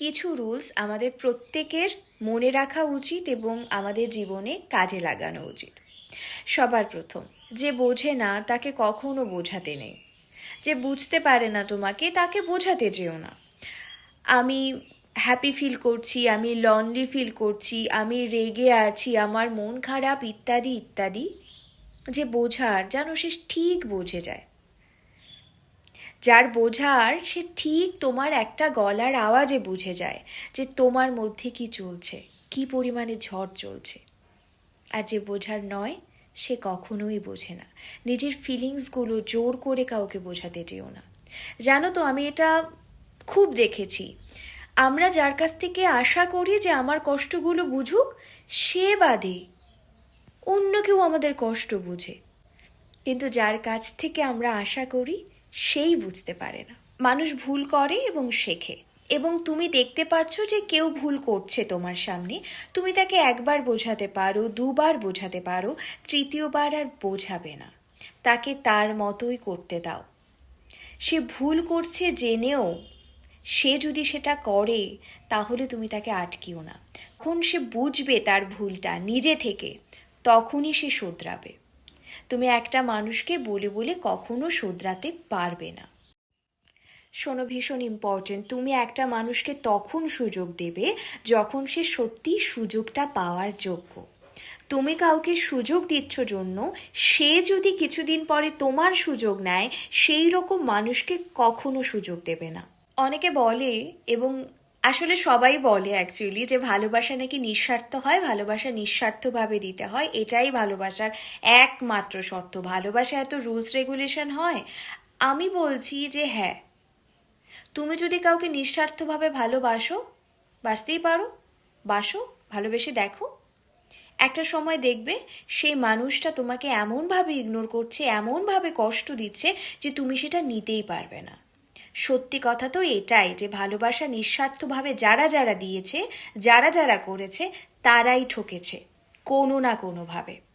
কিছু রুলস আমাদের প্রত্যেকের মনে রাখা উচিত এবং আমাদের জীবনে কাজে লাগানো উচিত। সবার প্রথম, যে বোঝে না, তাকে কখনো বোঝাতে নেই। যে বুঝতে পারে না তোমাকে, তাকে বোঝাতে যেও না। আমি হ্যাপি ফিল করছি, আমি লনলি ফিল করছি, আমি রেগে আছি, আমার মন খারাপ, ইত্যাদি ইত্যাদি। যে বোঝার, যেন সে ঠিক বোঝে যায়। যার বোঝার সে ঠিক তোমার একটা গলার আওয়াজে বুঝে যায় যে তোমার মধ্যে কি চলছে, কি পরিমাণে ঝড় চলছে। আর যে বোঝার নয়, সে কখনোই বোঝে না। নিজের ফিলিংসগুলো জোর করে কাউকে বোঝাতে যেও না। জানো তো, আমি এটা খুব দেখেছি। আমরা যার কাছ থেকে আশা করি যে আমার কষ্টগুলো বুঝুক, সে বাদে অন্য কেউ আমাদের কষ্ট বুঝে। কিন্তু যার কাছ থেকে আমরা আশা করি সেই বুঝতে পারে না। মানুষ ভুল করে এবং শেখে। এবং তুমি দেখতে পাচ্ছ যে কেউ ভুল করছে তোমার সামনে। তুমি তাকে একবার বোঝাতে পারো, দুবার বোঝাতে পারো, তৃতীয়বার আর বোঝাবে না। তাকে তার মতোই করতে দাও। সে ভুল করছে জেনেও, সে যদি সেটা করে, তাহলে তুমি তাকে আটকিও না। যখন সে বুঝবে তার ভুলটা নিজে থেকে, তখনই সে শোধরাবে। তুমি একটা মানুষকে বলে বলে কখনো শোধরাতে পারবে না। শোনো, ভীষণ ইম্পর্টেন্ট তুমি একটা মানুষকে তখন সুযোগ দেবে যখন সে সত্যি সুযোগটা পাওয়ার যোগ্য। তুমি কাউকে সুযোগ দিচ্ছ জন্য, সে যদি কিছুদিন পরে তোমার সুযোগ নেয়, সেই রকম মানুষকে কখনো সুযোগ দেবে না। অনেকে বলে, এবং আসলে সবাই বলে অ্যাকচুয়ালি যে ভালোবাসা নাকি নিঃস্বার্থ হয়, ভালোবাসা নিঃস্বার্থভাবে দিতে হয়, এটাই ভালোবাসার একমাত্র শর্ত। ভালোবাসা এত রুলস রেগুলেশন হয়। আমি বলছি যে হ্যাঁ তুমি যদি কাউকে নিঃস্বার্থভাবে ভালোবাসো বাসতেই পারো, বাসো, ভালোবেসে দেখো। একটা সময় দেখবে সেই মানুষটা তোমাকে এমনভাবে ইগনোর করছে, এমনভাবে কষ্ট দিচ্ছে যে তুমি সেটা নিতেই পারবে না। সত্যি কথা তো এটাই যে ভালোবাসা নিঃস্বার্থভাবে যারা যারা দিয়েছে, যারা যারা করেছে, তারাই ঠকেছে, কোনো না কোনোভাবে।